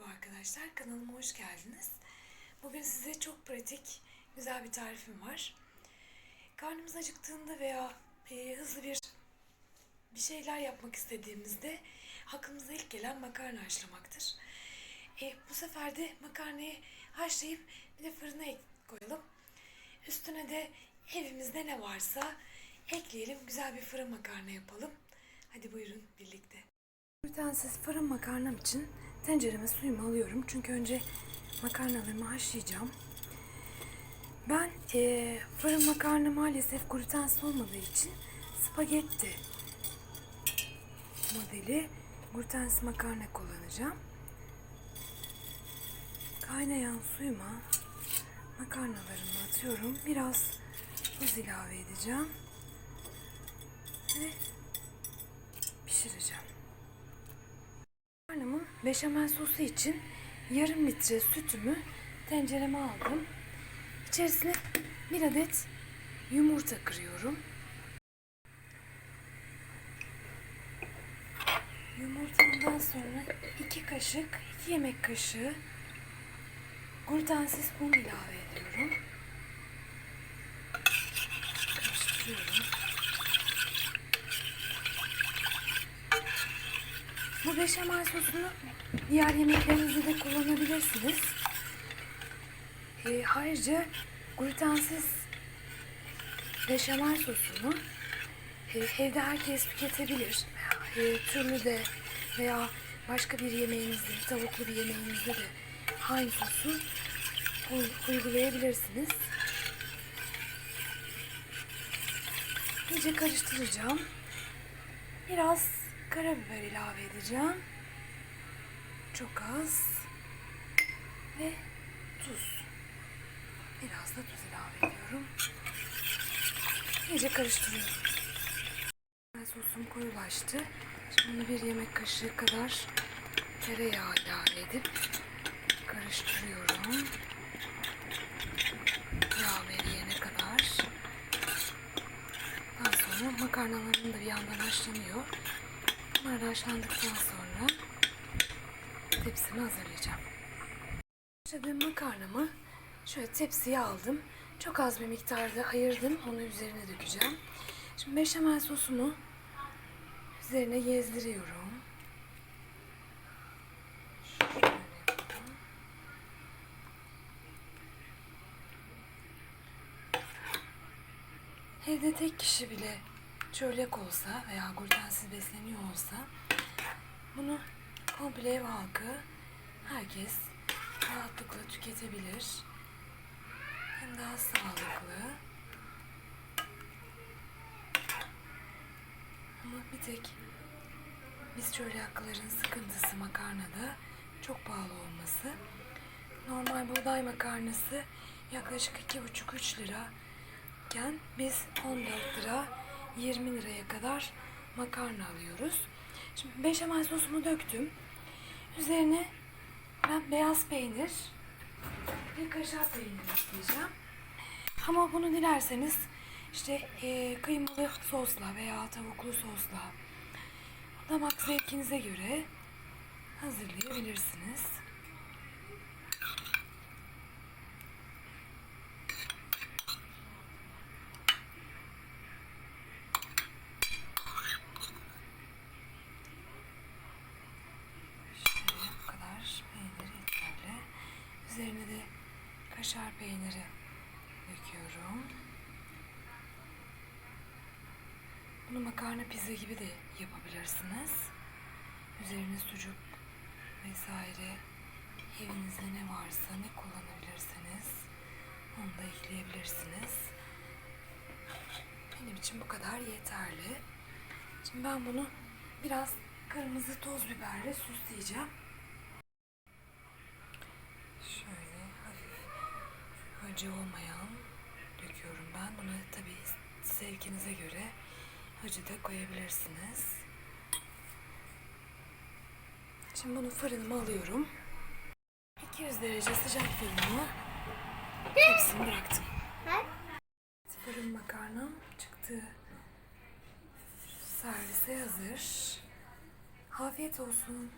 Merhaba arkadaşlar, kanalıma hoş geldiniz. Bugün size çok pratik, güzel bir tarifim var. Karnımız acıktığında veya e, hızlı bir bir şeyler yapmak istediğimizde aklımıza ilk gelen makarna haşlamaktır. E, bu sefer de makarnayı haşlayıp bir de fırına koyalım. Üstüne de evimizde ne varsa ekleyelim, güzel bir fırın makarna yapalım. Hadi buyurun birlikte. Glutensiz fırın makarnam için tencereme suyumu alıyorum. Çünkü önce makarnalarımı haşlayacağım. Ben eee, fırın makarna maalesef glutensiz olmadığı için spagetti modeli glutensiz makarna kullanacağım. Kaynayan suyuma makarnalarımı atıyorum. Biraz tuz ilave edeceğim. Ve Makarnamın beşamel sosu için yarım litre sütümü tencereme aldım. İçerisine bir adet yumurta kırıyorum. Yumurtamdan sonra iki kaşık, iki yemek kaşığı glutensiz un ilave ediyorum. Karıştırıyorum. Bu beşamel sosunu diğer yemeklerinizde de kullanabilirsiniz. Ee, ayrıca glutensiz beşamel sosunu e, evde herkes tüketebilir. E, türlü de veya başka bir yemeğinizde, tavuklu bir yemeğinizde de aynı sosu uy- uygulayabilirsiniz. İyice karıştıracağım. Biraz karabiber ilave edeceğim. Çok az. Ve tuz. Biraz da tuz ilave ediyorum. İyice karıştırıyorum. Sosum koyulaştı. Şimdi bir yemek kaşığı kadar tereyağı ilave edip karıştırıyorum. Yağ eriyene kadar. Daha sonra makarnalarım da bir yandan haşlanıyor. Bunlar haşlandıktan sonra tepsimi hazırlayacağım. Haşladığım makarnamı şöyle tepsiye aldım. Çok az bir miktarda ayırdım. Onu üzerine dökeceğim. Şimdi beşamel sosumu üzerine gezdiriyorum. Evde tek kişi bile çölyak olsa veya glutensiz besleniyor olsa bunu komple ev halkı herkes rahatlıkla tüketebilir. Hem daha sağlıklı. Ama bir tek biz çölyakların sıkıntısı makarnada çok pahalı olması. Normal buğday makarnası yaklaşık 2,5-3 lira iken biz 14 lira 20 liraya kadar makarna alıyoruz. Şimdi beşamel sosumu döktüm. Üzerine ben beyaz peynir ve kaşar peyniri ekleyeceğim. Ama bunu dilerseniz işte eee, kıymalı sosla veya tavuklu sosla damak zevkinize göre hazırlayabilirsiniz. Şöyle bu kadar peynir yeterli. Üzerine de kaşar peyniri döküyorum. Bunu makarna pizza gibi de yapabilirsiniz. Üzerine sucuk vesaire evinizde ne varsa ne kullanabilirsiniz onu da ekleyebilirsiniz. Benim için bu kadar yeterli. Şimdi ben bunu biraz kırmızı toz biberle süsleyeceğim. Şöyle hafif acı olmayan döküyorum ben. Bunu tabii zevkinize göre acı da koyabilirsiniz. Şimdi bunu fırınıma alıyorum. 200 derece sıcak fırınıma hepsini bıraktım. Fırın makarnam çıktı. Servise hazır. Afiyet olsun.